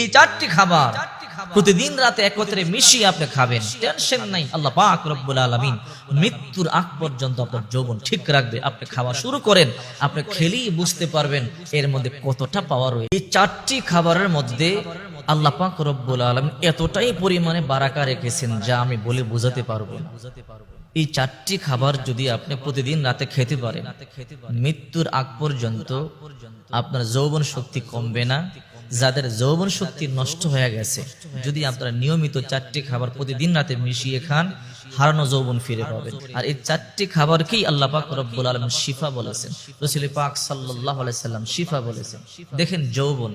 এই চারটি খাবার প্রতিদিন রাতে একত্রে মিশিয়ে আপনি খাবেন। টেনশন নাই, আল্লাহ পাক রব্বুল আলামিন মৃত্যুর আগ পর্যন্ত আপনার যৌবন ঠিক রাখবে। আপনি খাওয়া শুরু করেন, আপনি খেলেই বুঝতে পারবেন এর মধ্যে কতটা পাওয়ার রয়েছে। এই চারটি খাবারের মধ্যে আল্লাহ পাক রব্বুল আলামিন এতটাই পরিমাণে বারাকা রেখেছেন যা আমি বলে বোঝাতে পারব না। এই চারটি খাবার যদি আপনি প্রতিদিন রাতে খেতে পারেন, মৃত্যুর আগ পর্যন্ত আপনার যৌবন শক্তি কমবে না। যাদের যৌবন শক্তি নষ্ট হয়ে গেছে। যদি আপনারা নিয়মিত চারটি খাবার প্রতিদিন রাতে মিশিয়ে খান হারানো যৌবন ফিরে পাবেন। আর এই চারটি খাবারকেই আল্লাহ পাক রব্বুল আলম শিফা বলেছেন। রসুল পাক সাল্লাহ সাল্লাম শিফা বলেছেন। দেখেন যৌবন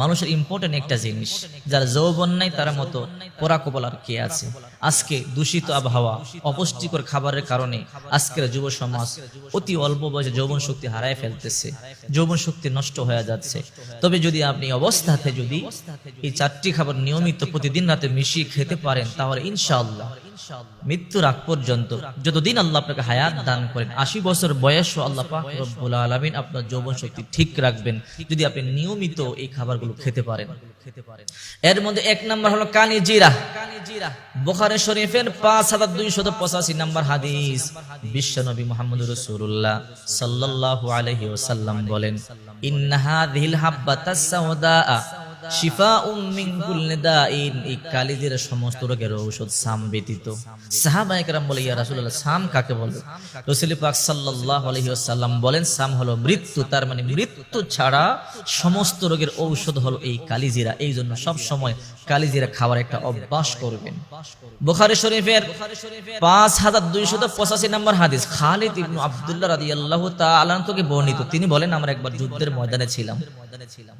মানুষের ইম্পর্টেন্ট একটা জিনিস। যার যৌবন নাই তার মতো পোড়া কবল আর কে আছে? আজকে দূষিত আবহাওয়া অপুষ্টিকর খাবারের কারণে আজকের যুব সমাজ অতি অল্প বয়সে যৌবন শক্তি হারায় ফেলতেছে। যৌবন শক্তি নষ্ট হয়ে যাচ্ছে। তবে যদি আপনি অবস্থাতে যদি এই চারটি খাবার নিয়মিত প্রতিদিন রাতে মিশিয়ে খেতে পারেন তাহলে ইনশাআল্লাহ মৃত্যুর আগ পর্যন্ত যতদিন আল্লাহ আপনাকে হায়াত দান করেন আশি বছর বয়সও আল্লাহ রব্বুল আলামিন আপনার যৌবন শক্তি ঠিক রাখবেন যদি আপনি নিয়মিত এই খাবারগুলো খেতে পারেন। এর মধ্যে এক নাম্বার হলো কানি জিরা। বোখারে শরীফের পাঁচ হাজার দুইশত পঁচাশি নাম্বার হাদিস। বিশ্ব নবী মোহাম্মদ রসুল্লাহ সাল্লাল্লাহু আলাইহি ওয়াসাল্লাম বলেন ইন্নাহা দিল হাব্বাতাস সাউদা শিফা উম্মিন কুল্লি দাইন এই কালিজের সমস্ত রোগের ঔষধ সাম ব্যতীত। সাহাবায়ে কেরাম বলে ইয়া রাসূলুল্লাহ সাম কাকে বলে? রাসূল পাক সাল্লাল্লাহু আলাইহি ওয়াসাল্লাম বলেন সাম হলো মৃত্যু তার মানে মৃত্যু ছাড়া সমস্ত রোগের ঔষধ হলো এই কালিজিরা। এই জন্য সব সময় কালিজিরা খাওয়ার একটা অভ্যাস করবেন। বুখারী শরীফের পাঁচ হাজার দুইশত পঁচাশি নম্বর হাদিস খালিদ ইবনু আব্দুল্লাহ রাদিয়াল্লাহু তাআলা থেকে বর্ণিত। তিনি বলেন আমরা একবার যুদ্ধের ময়দানে ছিলাম ময়দানে ছিলাম।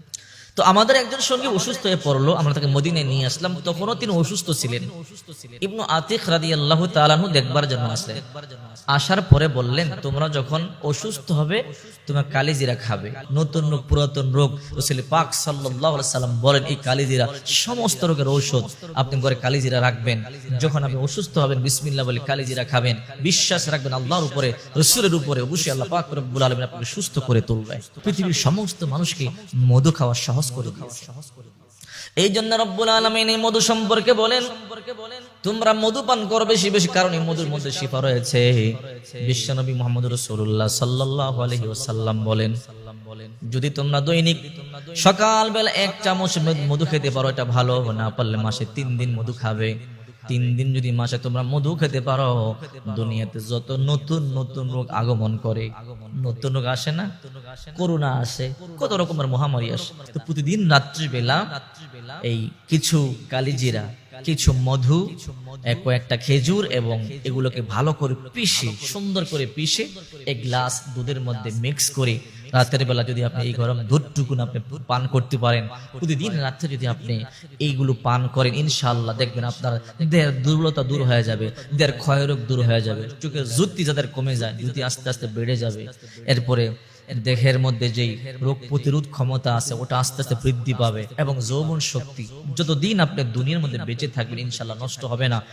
তো আমাদের একজন সঙ্গে অসুস্থ হয়ে পড়ল, আমরা তাকে মদিনায় নিয়ে আসলাম। তখনও তিনি অসুস্থ ছিলেন। ইবনু আতিক রাদি আল্লাহ তালানু দেখবার জন্য আসলেন আসার পরে বললেন, তোমরা যখন অসুস্থ হবে, তোমরা কালিজিরা খাবে। নতুন রোগ, পুরাতন রোগ। রসুল পাক সাল্লাহ সাল্লাম বলেন, এই কালিজিরা, সমস্ত রোগের ঔষধ আপনি ঘরে কালিজিরা রাখবেন। যখন আপনি অসুস্থ হবেন, বিসমিল্লাহ বলে কালিজিরা খাবেন। বিশ্বাস রাখবেন আল্লাহর উপরে, রসুলের উপরে। অবশ্যই আল্লাহ পাক রব্বুল আলমিন আপনাকে সুস্থ করে তুলবে। পৃথিবীর সমস্ত মানুষকে মধু খাওয়া সহজ করে দিয়েছে। এই জন্য রব্বুল আলমিন এই মধু সম্পর্কে বলেন তোমরা মধু পান করো বেশি বেশি কারণ এই মধুর মধ্যে শিফা রয়েছে। বিশ্বনবী মোহাম্মদ রসুল্লাহ সাল্লাহ আলহি ওসাল্লাম বলেন যদি তোমরা দৈনিক সকালবেলা এক চামচ মধু খেতে পারো এটা ভালো না পারলে মাসে তিন দিন মধু খাবে। তিন দিন যদি মাসে তোমরা মধু খেতে পারো দুনিয়াতে যত নতুন নতুন রোগ আগমন করে নতুন রোগ আসে না? করোনা আসে। কত রকমের মহামারী আসে। তো প্রতিদিন রাত্রিবেলা এই কিছু কালিজিরা কিছু মধু কয়েকটা খেজুর এবং এগুলোকে ভালো করে পিষে সুন্দর করে পিষে এক গ্লাস দুধের মধ্যে মিক্স করে রাতের বেলা যদি আপনি এই গরম দুধটুকুন আপনি পান করতে পারেন প্রতিদিন রাত্রে যদি আপনি এইগুলো পান করেন ইনশাল্লাহ দেখবেন আপনার দেহের দুর্বলতা দূর হয়ে যাবে দেহের ক্ষয়রোগ দূর হয়ে যাবে চোখের জুতি যাদের কমে যায় জুতি আস্তে আস্তে বেড়ে যাবে। এরপরে দেহের মধ্যে যেই রোগ প্রতিরোধ ক্ষমতা আছে, ওটা আস্তে আস্তে বৃদ্ধি পাবে এবং যৌবন শক্তি, যতদিন আপনি দুনিয়ার মধ্যে বেঁচে থাকবেন ইনশাল্লাহ নষ্ট হবে না।